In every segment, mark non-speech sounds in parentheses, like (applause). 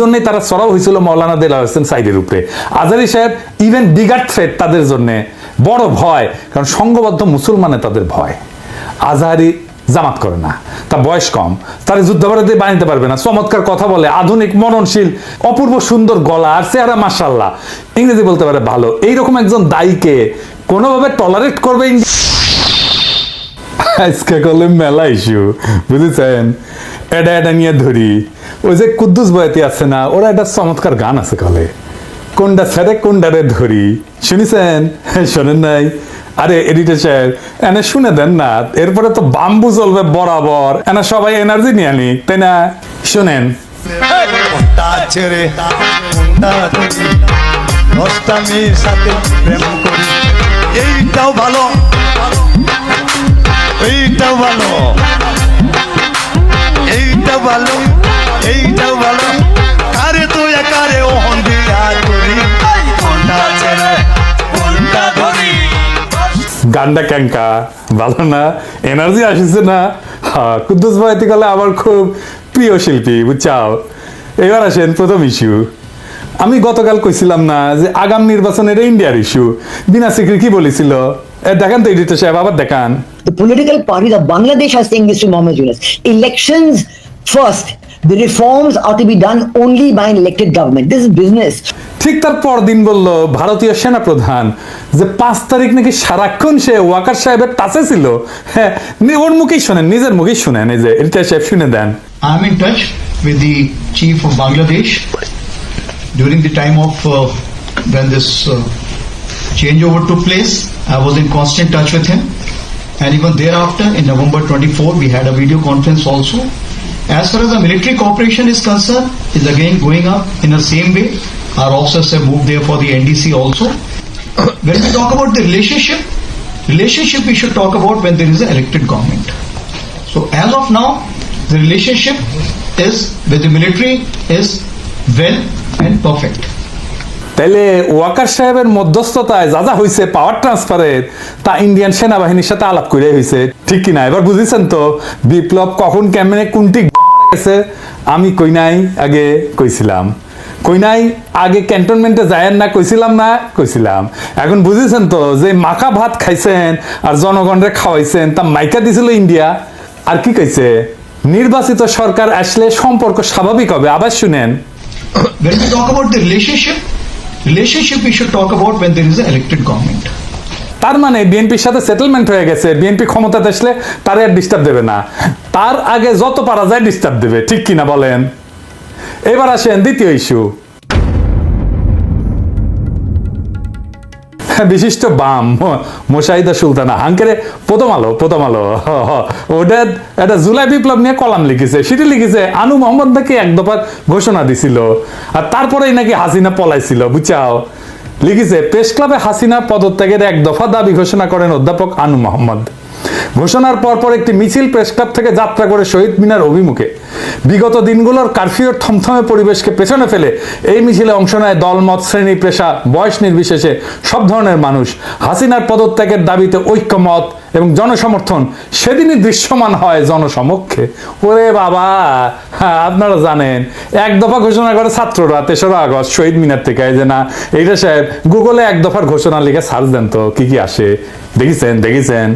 জন্যই তারা চড়াও হয়েছিল মৌলানা দেলা হোসেন সাইদের উপরে। আজারি সাহেব ইভেন বিগার থ্রেট তাদের জন্য বড় ভয়, কারণ সংঘবদ্ধ মুসলমানে তাদের ভয়। আজহারি জামাত করে না, তার বয়স কম, তার যুদ্ধাপরাধী বানাইতে পারবে না, চমৎকার কথা বলে, আধুনিক মননশীল অপূর্ব সুন্দর গলা আর চেহারা মাসাল্লাহ ইংরেজি বলতে পারে ভালো। এইরকম একজন দায়ীকে কোনোভাবে টলারেট করবে আজকে করলে মেলা ইস্যু বুঝেছেন? এটা এটা নিয়ে ধরি। ওই যে কুদ্দুস বয়াতি আছে না, ওরা একটা চমৎকার গান আছে কলে। কোনটা ছেড়ে কোনটারে ধরি? শুনিছেন? শোনেন নাই। আরে, এডিটর সাহেব এনে শুনে দেন না, এরপরে তো বাম্বু চলবে বরাবর। এনা সবাই এনার্জি নিয়ে আনি তাই না? শুনেন। কোনটা কোনটা করি। এইটাও ভালো। এইটাও ভালো। এইটাও ভালো। গানটা ক্যাঙ্কা ভালো না এনার্জি আসছে না হ্যাঁ কুদ্দুস বয়াতি কলে আমার খুব প্রিয় শিল্পী বুঝছাও এবার আসেন প্রথম ইস্যু আমি গতকাল কইছিলাম না যে আগাম নির্বাচনের ইন্ডিয়ার ইস্যু বিনা সিকরি কি বলেছিল দেখান তো এডিটর সাহেব আবার দেখান The political parties of Bangladesh are saying this to Mohammed Yunus. Elections first. The reforms are to be done only by an elected government. This is business. ঠিক তার পরদিন বলল ভারতীয় সেনা প্রধান যে পাঁচ তারিখ নাকি সারাক্ষণ সে ওয়াকার সাহেবের টাচে ছিল হ্যাঁ ওর মুখেই শোনেন নিজের মুখেই শুনেন এই যে এডিটর সাহেব শুনে দেন I'm in touch with the chief of Bangladesh during the time of uh, when this uh, changeover took place. I was in constant touch with him, and even thereafter, in November 24, we had a video conference also. As far as the military cooperation is concerned, is again going up in the same way. Our officers have moved there for the NDC also. when we talk about the relationship, relationship we should talk about when there is an elected government. So as of now, the relationship is with the military is well and perfect. তাইলে ওয়াকার সাহেবের মধ্যস্থতায় যা যা হয়েছে পাওয়ার ট্রান্সফারের তা Indian সেনাবাহিনীর সাথে আলাপ করে হয়েছে ঠিক কিনা এবার বুঝেছেন তো বিপ্লব কখন কেমনে কোনটি গেছে আমি কই নাই আগে কইছিলাম কই নাই আগে ক্যান্টনমেন্টে যায়েন না কইছিলাম না কইছিলাম। এখন বুঝেছেন তো যে মাখা ভাত খাইছেন আর জনগণরে খাওয়াইছেন তা মাইকা দিছিল ইন্ডিয়া। আর কি কইছে? নির্বাচিত সরকার আসলে সম্পর্ক স্বাভাবিক হবে। আবার শুনেন। When we talk about the relationship, relationship we should talk about when there is an elected government. তার মানে বিএনপির সাথে সেটেলমেন্ট হয়ে গেছে। বিএনপি ক্ষমতাতে আসলে তার আর ডিস্টার্ব দেবে না। তার আগে যত পারা যায় ডিস্টার্ব দেবে। ঠিক কিনা বলেন? এবার আসেন দ্বিতীয় ইস্যু। বিশিষ্ট বাম মোশাহিদা সুলতানা হাঙ্কেরে প্রথম আলো প্রথম আলো। (laughs) ওটা একটা জুলাই বিপ্লব নিয়ে কলাম লিখেছে, সেটি লিখেছে, আনু মোহাম্মদ নাকি এক দফার ঘোষণা দিছিল, আর তারপরেই নাকি হাসিনা পলাইছিল বুঝাও লিখেছে, প্রেস ক্লাবে হাসিনা পদত্যাগের এক দফা দাবি ঘোষণা করেন অধ্যাপক আনু মোহাম্মদ। ঘোষণার পরপর একটি মিছিল প্রেস ক্লাব থেকে যাত্রা করে শহীদ মিনার অভিমুখে। বিগত দিনগুলোর কারফিউর থমথমে পরিবেশকে পেছনে ফেলে এই মিছিলে অংশ নেয় দলমত শ্রেণি, পেশা, বয়স নির্বিশেষে সব ধরনের মানুষ। হাসিনার পদত্যাগের দাবিতে ঐক্যমত এবং জনসমর্থন সেদিনই দৃশ্যমান হয় জনসমক্ষে। ওরে বাবা হ্যাঁ আপনারা জানেন, এক দফা ঘোষণা করে ছাত্ররা তেসরা আগস্ট শহীদ মিনার থেকে যে না, এইটা সাহেব, গুগলে এক দফার ঘোষণা লিখে সার্চ দেন তো, কি কি আসে। দেখেছেন দেখেছেন।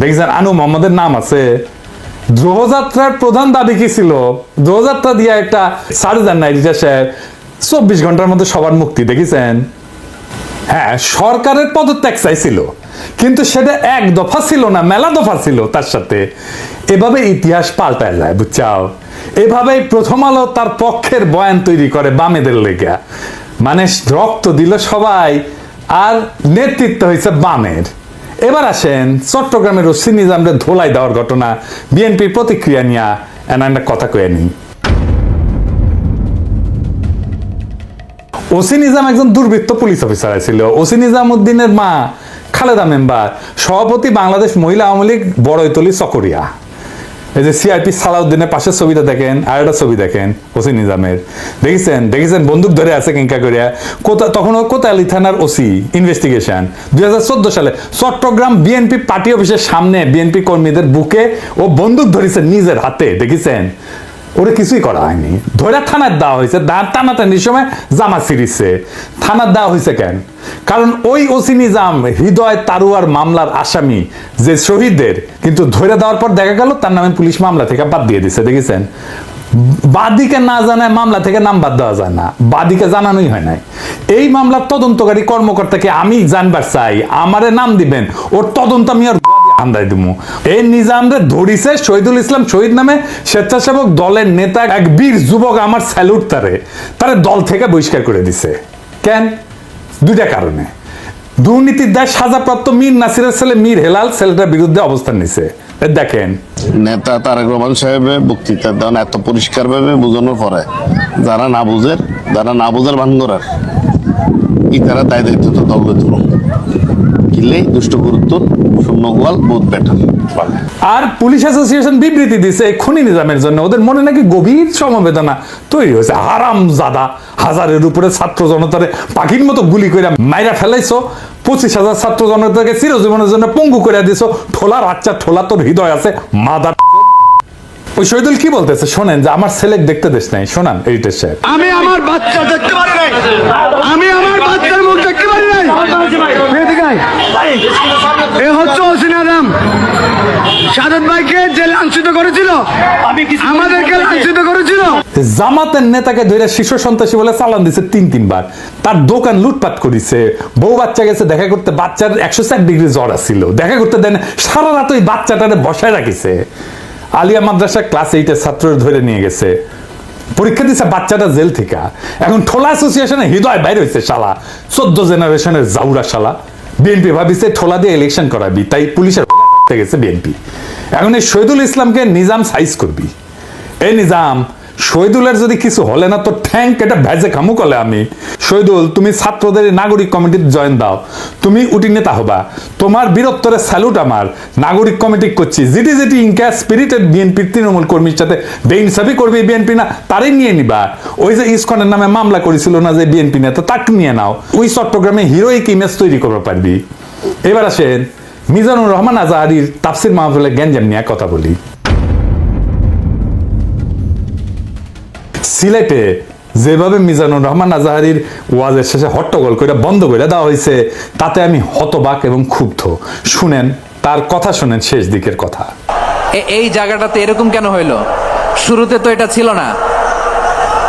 দেখেছেন, আনু মোহাম্মদের নাম আছে। দ্রোহযাত্রার প্রধান দাবি কি ছিল? দ্রোহযাত্রা দিয়ে একটা সার্চ দেন না এডিটার সাহেব চব্বিশ ঘণ্টার মধ্যে সবার মুক্তি, দেখেছেন? হ্যাঁ সরকারের পদত্যাগ চাইছিল, কিন্তু সেটা এক দফা ছিল না, মেলা দফা ছিল তার সাথে। এভাবে ইতিহাস পাল্টায় যায়, বুঝছাও? এভাবেই প্রথম আলো তার পক্ষের বয়ান তৈরি করে বামেদের লেগা। মানে রক্ত দিল সবাই, আর নেতৃত্ব হয়েছে বামের। এবার আসেন চট্টগ্রামের ওসি নিজামরে ধোলাই দেওয়ার ঘটনা। বিএনপির প্রতিক্রিয়া নিয়ে এনা একটা কথা কয়ে নিই। ওসি নিজাম একজন দুর্বৃত্ত পুলিশ অফিসার ছিল ওসি নিজাম উদ্দিনের মা খালেদা মেম্বার, সভাপতি বাংলাদেশ মহিলা আওয়ামী লীগ, বড়ইতলি, চকরিয়া। এই যে সিআইপি সালাউদ্দিনের পাশের ছবিটা দেখেন, আর একটা ছবি দেখেন, ওসি নিজামের। দেখেছেন? দেখেছেন? বন্দুক ধরে আছে কিঙ্কা করিয়া কোথা তখন কোতালি থানার ওসি ইনভেস্টিগেশন দুই হাজার চোদ্দ সালে চট্টগ্রাম বিএনপি পার্টি অফিসের সামনে বিএনপি কর্মীদের বুকে ও বন্দুক ধরেছে নিজের হাতে। দেখেছেন? ওরে কিছুই করা হয়নি। ধরে থানার দেওয়া হয়েছে। দাঁড় টানাটানির সময় জামা ছিঁড়িছে। থানার দেওয়া হয়েছে কেন? কারণ ওই ওসি নিজাম, হৃদয় তারুয়ার মামলার আসামি যে শহীদদের, কিন্তু ধরে দেওয়ার পর দেখা গেল তার নামে পুলিশ মামলা থেকে বাদ দিয়ে দিছে, দেখেছেন? বাদিকে না জানায় মামলা থেকে নাম বাদ দেওয়া যায় না। বাদিকে জানানোই হয় নাই। এই মামলার তদন্তকারী কর্মকর্তাকে আমি জানবার চাই। আমারে নাম দিবেন। ওর তদন্ত আমি আর আন্দাই দিমু। এই নিজামরে ধরিছে শহীদুল ইসলাম শহীদ নামে স্বেচ্ছাসেবক দলের নেতা এক বীর যুবক আমার স্যালুট তারে। তারে দল থেকে বহিষ্কার করে দিছে। কেন? দুইটা কারণে। দুর্নীতির দায় সাজাপ্রাপ্ত মীর নাসিরের ছেলে মীর হেলাল ছেলেটার বিরুদ্ধে অবস্থান নিছে। দেখেন। নেতা তারেক রহমান সাহেবের বক্তৃতা দেন এত পরিষ্কার ভাবে বোঝানোর পরে যারা না বুঝের যারা না বুঝার ভান করার ই তারা দায় দায়িত্ব তো দল গুরুত্ব শূন্য গোয়াল বহুত বেটার আর পুলিশ অ্যাসোসিয়েশন বিবৃতি দিছে এই খুনি নিজামের জন্য। ওদের মনে নাকি গভীর সমবেদনা তৈরি হয়েছে। আরাম জাদা হাজারের উপরে ছাত্র জনতারে পাখির মতো গুলি করে মাইরা ফেলাইছো। পঁচিশ হাজার ছাত্র জনতাকে চিরজীবনের জন্য পঙ্গু করে দিছো। ঠোলার আচ্ছা ঠোলা তোর হৃদয় আছে মাদার। ওই শহীদুল কি বলতেছে? শোনেন যে আমার ছেলে দেখতে দেশ নাই। শোনান সাহেব। আমি আমার বাচ্চা দেখতে পারি নাই। আমি আমার বাচ্চার মুখ দেখতে পারি নাই। এ সাদত ভাইকে যে লাঞ্ছিত করেছিল। আমাদেরকে লাঞ্ছিত করেছিল। জামাতের নেতাকে ধরে শিশু সন্ত্রাসী বলে চালান দিছে তিন তিনবার। তার দোকান লুটপাট করিছে। বউ বাচ্চা গেছে দেখা করতে বাচ্চার একশো চার ডিগ্রি জ্বর আসছিল দেখা করতে দেন সারা রাত ওই বাচ্চাটারে বসায় রাখিছে। আলিয়া মাদ্রাসা ক্লাস এইটের ছাত্র ধরে নিয়ে গেছে। পরীক্ষা দিছে বাচ্চাটা জেল থেকে। এখন ঠোলা অ্যাসোসিয়েশনে হৃদয় বাইরে হয়েছে শালা। চোদ্দ জেনারেশনের জাউরা শালা। বিএনপি ভাবিছে ঠোলা দিয়ে ইলেকশন করাবি তাই পুলিশের গেছে বিএনপি। এখন এই শহীদুল ইসলামকে নিজাম সাইজ করবি। এই নিজাম, শহীদুলের যদি কিছু হলে না, তো ঠ্যাঙ্ক এটা ভেজে খামু কলে আমি। শহীদুল, তুমি ছাত্রদের নাগরিক কমিটির জয়েন দাও। তুমি উটি নেতা হবা। তোমার বীরত্বরে স্যালুট আমার। নাগরিক কমিটি করছি। যেটি যেটি ইনকা স্পিরিটেড বিএনপির তৃণমূল কর্মীর সাথে বেইনসাফি করবে বিএনপি না, তারই নিয়ে নিবা। ওই যে ইসকনের নামে মামলা করেছিল না যে বিএনপি নেতা, তাকে নিয়ে নাও। ওই চট্টগ্রামে হিরোইক ইমেজ তৈরি করতে পারবি। এবার আসেন মিজানুর রহমান আজাহারির তাফসির মাহফিলে গ্যাঞ্জাম নিয়ে কথা বলি। সিলেটে যেভাবে মিজানুর রহমান আজাহারির ওয়াজের শেষে হট্টগোল করে বন্ধ করে দেওয়া হয়েছে, তাতে আমি হতবাক এবং ক্ষুব্ধ। শুনেন, তার কথা শুনেন শেষ দিকের কথা। এই জায়গাটাতে এরকম কেন হইল? শুরুতে তো এটা ছিল না।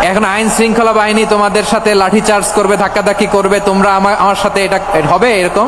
এখন আইন শৃঙ্খলা বাহিনী তোমাদের সাথে লাঠি চার্জ করবে, ধাক্কাধাক্কি করবে, তোমরা আমার সাথে এটা হবে এরকম?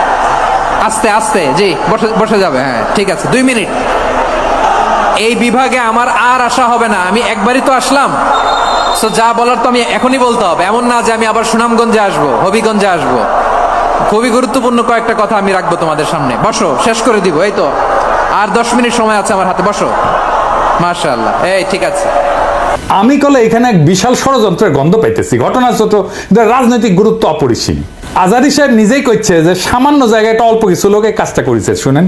আস্তে আস্তে, জি, বসে যাবে হ্যাঁ ঠিক আছে, দুই মিনিট। এই বিভাগে আমার আর আসা হবে না, আমি একবারই তো আসলাম। সো যা বলার তো আমি এখনই বলতে হবে, এমন না যে আমি আবার সুনামগঞ্জে আসব, হবিগঞ্জে আসব। খুবই গুরুত্বপূর্ণ কয়েকটা কথা আমি রাখব তোমাদের সামনে। বসো, শেষ করে দিব, এই তো। আর দশ মিনিট সময় আছে আমার হাতে, বসো। মার্শাল্লাহ এই, ঠিক আছে। আমি কলে এখানে এক বিশাল ষড়যন্ত্রের গন্ধ পাইতেছি। ঘটনা ছোট রাজনৈতিক গুরুত্ব অপরিসীম। আজারি সাহেব নিজেই কইছে যে সামান্য জায়গায় অল্প কিছু লোক কাজটা করেছে শুনেন।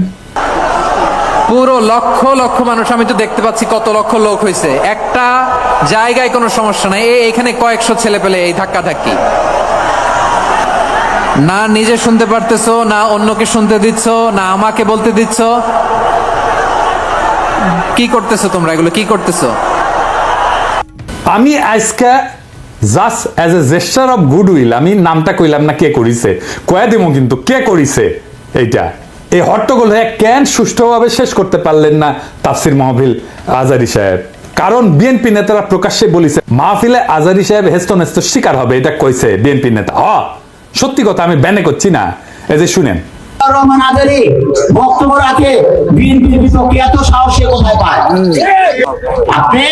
পুরো লক্ষ লক্ষ মানুষ আমি তো দেখতে পাচ্ছি কত লক্ষ লোক হয়েছে একটা জায়গায় কোনো সমস্যা নাই। এই এখানে কয়েকশো ছেলে পেলে এই ধাক্কা ধাক্কি না নিজে শুনতে পারতেছো না অন্যকে শুনতে দিচ্ছ না আমাকে বলতে দিচ্ছ। কি করতেছো তোমরা এগুলো? কি করতেছো? আমি আজকে just as a gesture of goodwill আমি নামটা কইলাম না কে করিছে, কয়া দিব কিন্তু কে করিছে এইটা। এই হট্টগোল হয়ে কেন সুষ্ঠুভাবে শেষ করতে পারলেন না তাফসির মাহফিল আজারি সাহেব? কারণ বিএনপি নেতারা প্রকাশ্যে বলিছে, মাহফিলে আজারি সাহেব হেস্ত নেস্ত শিকার হবে, এটা কইছে বিএনপি নেতা। হ সত্যি কথা আমি ব্যানে করছি না। এই যে শুনেন রহমান বক্তব্য রাখে, বিএনপির বিপক্ষে এত সাহসে কোথায় পায়? আপনি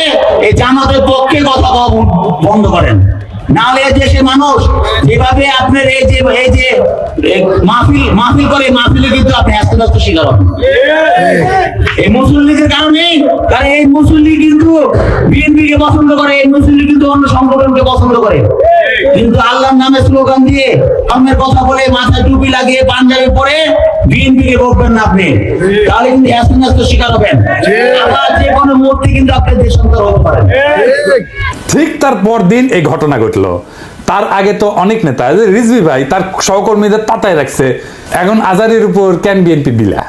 এই জামাতের পক্ষে কথা বন্ধ করেন। দেশের মানুষ যেভাবে আপনার এই যে এই যে মাহফিল মাহফিল করে, মাহফিলে কিন্তু আপনি আস্তে শিকার হবেন। এই কারণে, কারণ এই মুসলিম কিন্তু পছন্দ করে, এই মুসলিম কিন্তু অন্য সংগঠনকে পছন্দ করে। কিন্তু আল্লাহর নামে স্লোগান দিয়ে অন্যের কথা বলে মাথায় টুপি লাগিয়ে পাঞ্জাবি পরে বিএনপি কে বলবেন না আপনি। তাহলে কিন্তু আস্তে আস্তে শিকার হবেন। আবার যে কোনো মুহূর্তে কিন্তু আপনি দেশান্তর হতে পারেন। ঠিক তার পরদিন এই ঘটনা ঘটলো। তার আগে তো অনেক নেতা রিজভি ভাই তার সহকর্মীদের তাতায় রাখছে। এখন আজারের উপর ক্যান বিএনপি বিলা?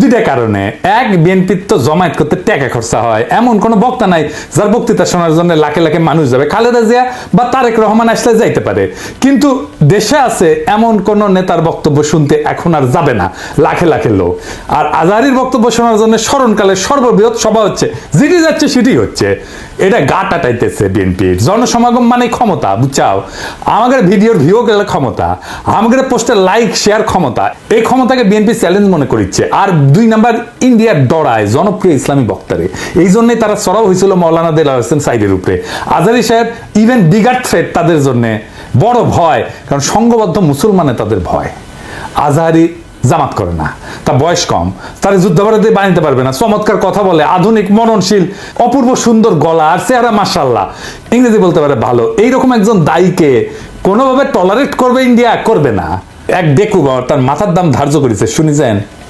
দুইটা কারণে। এক বিএনপির তো জমায়েত করতে টাকা খরচা হয়। এমন কোনো বক্তা নাই যার বক্তৃতা শোনার জন্য লাখে লাখে মানুষ যাবে। খালেদা জিয়া বা তারেক রহমান আসলে যাইতে পারে। কিন্তু দেশে আছে এমন কোন নেতার বক্তব্য শুনতে এখন আর যাবে না। লাখে লাখে লোক। আর আজহারির বক্তব্য শোনার জন্য স্মরণকালে সর্ববৃহৎ সভা হচ্ছে। যেটি যাচ্ছে সেটি হচ্ছে। এটা গা টাটাইতেছে বিএনপির। জনসমাগম মানে ক্ষমতা, বুঝছাও? আমাদের ভিডিওর ভিউ গেলে ক্ষমতা। আমাদের পোস্টের লাইক শেয়ার ক্ষমতা। এই ক্ষমতাকে বিএনপি চ্যালেঞ্জ মনে করছে আর দুই নাম্বার ইন্ডিয়ার ডরায়, জনপ্রিয় ইসলামী বক্তারে। এই জন্যই তারা সরাও হয়েছিল মৌলানা দেলা হোসেন সাইডের উপরে। আজারি সাহেব ইভেন বিগার থ্রেট তাদের জন্য বড় ভয়, কারণ সংঘবদ্ধ মুসলমানে তাদের ভয়। আজহারি জামাত করে না, তার বয়স কম, তার যুদ্ধাপরাধী বানাইতে পারবে না, চমৎকার কথা বলে, আধুনিক মননশীল অপূর্ব সুন্দর গলা আর চেহারা মাসাল্লাহ ইংরেজি বলতে পারে ভালো, এইরকম একজন দায়ীকে কোনোভাবে টলারেট করবে ইন্ডিয়া? করবে না। এক ডেকু বাবা তার মাথার দাম ধার্য করেছে, শুনেছেন?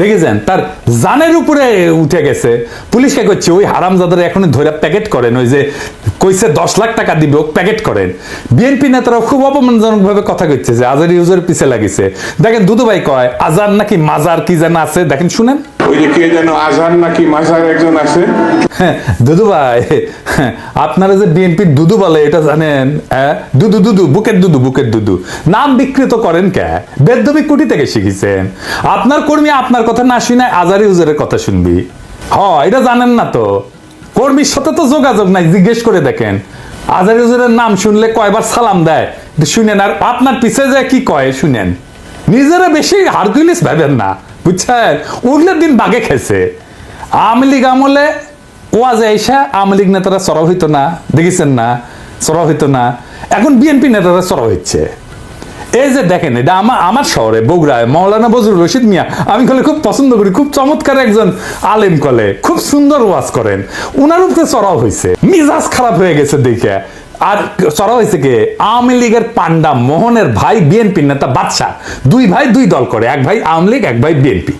দেখেছেন? তার জানের উপরে উঠে গেছে। পুলিশকে করছে ওই হারামজাদার এখন ধরে প্যাকেট করেন। ওই যে কইছে দশ লাখ টাকা দিবে প্যাকেট করেন। বিএনপি নেতারা খুব অপমানজনক ভাবে কথা কইছে যে আজার ইউজের পিছে লাগিছে। দেখেন, দুদুভাই কয় আজার নাকি মাজার কি যেন আছে? দেখেন, শুনেন। হ্যাঁ, হ্যাঁ, আপনারা যে বলে এটা জানেন হ্যাঁ? বুকের বুকের নাম বিকৃত করেন কে? বেদ্যবি কুটি থেকে আপনার কর্মী আপনার কথা না শুনে আজারি কথা শুনবি। হ এটা জানেন না তো। কর্মীর সাথে তো যোগাযোগ নাই জিজ্ঞেস করে দেখেন। আজারি হুজুরের নাম শুনলে কয়বার সালাম দেয়? শুনেন আর আপনার পিছে যায় কি কয় শুনেন। নিজেরা বেশি হারকুলিস ভাবেন না। বুঝছেন? উঠলে দিন বাগে খেছে আওয়ামী লীগ আমলে ওয়াজে আইসা আওয়ামী লীগ নেতারা সরব হইতো না, দেখেছেন না? সরব হইতো না। এখন বিএনপি নেতারা সরব হচ্ছে এই যে দেখেন, এটা আমার আমার শহরে, বগুড়ায়, মৌলানা বজরুল রশিদ মিয়া, আমি কলে খুব পছন্দ করি, খুব চমৎকার একজন আলেম কলে, খুব সুন্দর ওয়াজ করেন। উনার উপরে চড়াও হয়েছে মিজাজ খারাপ হয়ে গেছে দেখে। আর চড়া হয়েছে কে? আওয়ামী লীগের পান্ডা মোহনের ভাই বিএনপি নেতা বাদশাহ। দুই ভাই দুই দল করে, এক ভাই আওয়ামী লীগ, এক ভাই বিএনপি।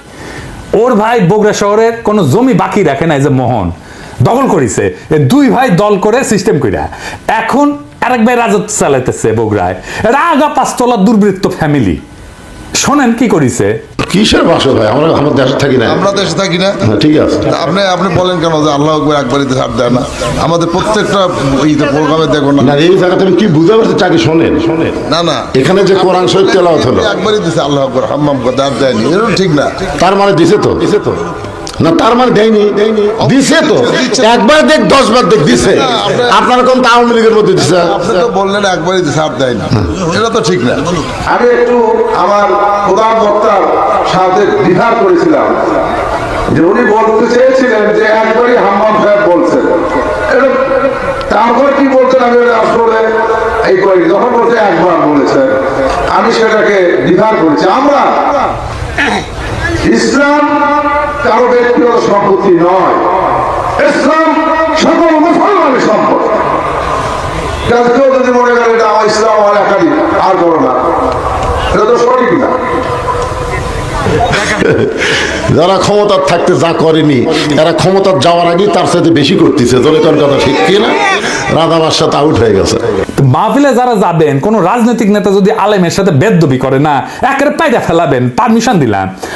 ওর ভাই বগুড়া শহরের কোনো জমি বাকি রাখে নাই যে মোহন। দখল করিছে। দুই ভাই দল করে সিস্টেম কইরা। এখন আরেক ভাই রাজত্ব চালাইতেছে বগুড়ায়। এরা আগা পাঁচতলা দুর্বৃত্ত ফ্যামিলি শোনেন কি করিছে? কিসের বাসর ভাই? আমরা আমার দেশে থাকি না আমরা দেশে থাকি না। হ্যাঁ, ঠিক আছে। আপনি আপনি বলেন কেন যে আল্লাহ একবার একবারই ছাড় দেয় না? আমাদের প্রত্যেকটা ইতে প্রোগ্রামে দেখো না। এই জায়গাতে আমি কি বুঝতে পারছি চাকরি শোনেন? শোনেন। না না। এখানে যে কোরআন শরীফ তেলাওয়াত হলো। একবারই দিছে আল্লাহ আকবর হাম্মাম করে আর দেয়নি। এরকম ঠিক না। তার মানে দিছে তো। দিছে তো। না তার মানে দেয়নি। দিছে তো। একবার দেখ দশ বার দেখ দিছে। আপনার কোন আওয়ামী লীগের মধ্যে দিছে? আপনি তো বললেন একবারই দিছে আর দেয় না এটা তো ঠিক না। আমি একটু আমার প্রধান বক্তার সাথে করেছিলাম যে উনি বলতে চেয়েছিলেন যে একবারই হাম্মাম সাহেব বলছেন। তারপর কি বলছেন আমি আসলে এই করি যখন বলছে একবার বলেছেন। আমি সেটাকে দ্বিধার করেছি। আমরা ইসলাম কারও ব্যক্তিগত সম্পত্তি নয়। ইসলাম সকল মুসলমানের কেউ যদি মনে করে এটা আমার ইসলাম আমার একাডি আর করো না। এটা তো সঠিক না। যারা ক্ষমতার থাকতে যা করেনি এরা ক্ষমতার যাওয়ার আগেই তার সাথে বেশি করতেছে। জলে তোর কথা ঠিক কি না? রাধা সাথে আউট হয়ে গেছে। তো মাহফিলে যারা যাবেন কোন রাজনৈতিক নেতা যদি আলেমের সাথে বেদবি করে না একেবারে পায়রা ফেলাবেন পারমিশন দিলাম।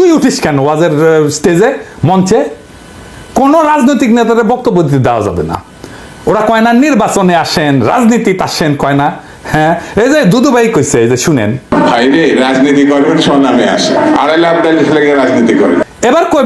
তুই উঠিস কেন ওয়াজের স্টেজে মঞ্চে? কোন রাজনৈতিক নেতাদের বক্তব্য দিতে দেওয়া যাবে না। ওরা কয় না নির্বাচনে আসেন রাজনীতিতে আসেন কয় না হ্যাঁ? এই যে দুদু ভাই কইছে এই যে শুনেন। ভাই রে রাজনীতি করবেন স্বনামে আসে আড়াই লাখ লাগে রাজনীতি করেন। এবার কই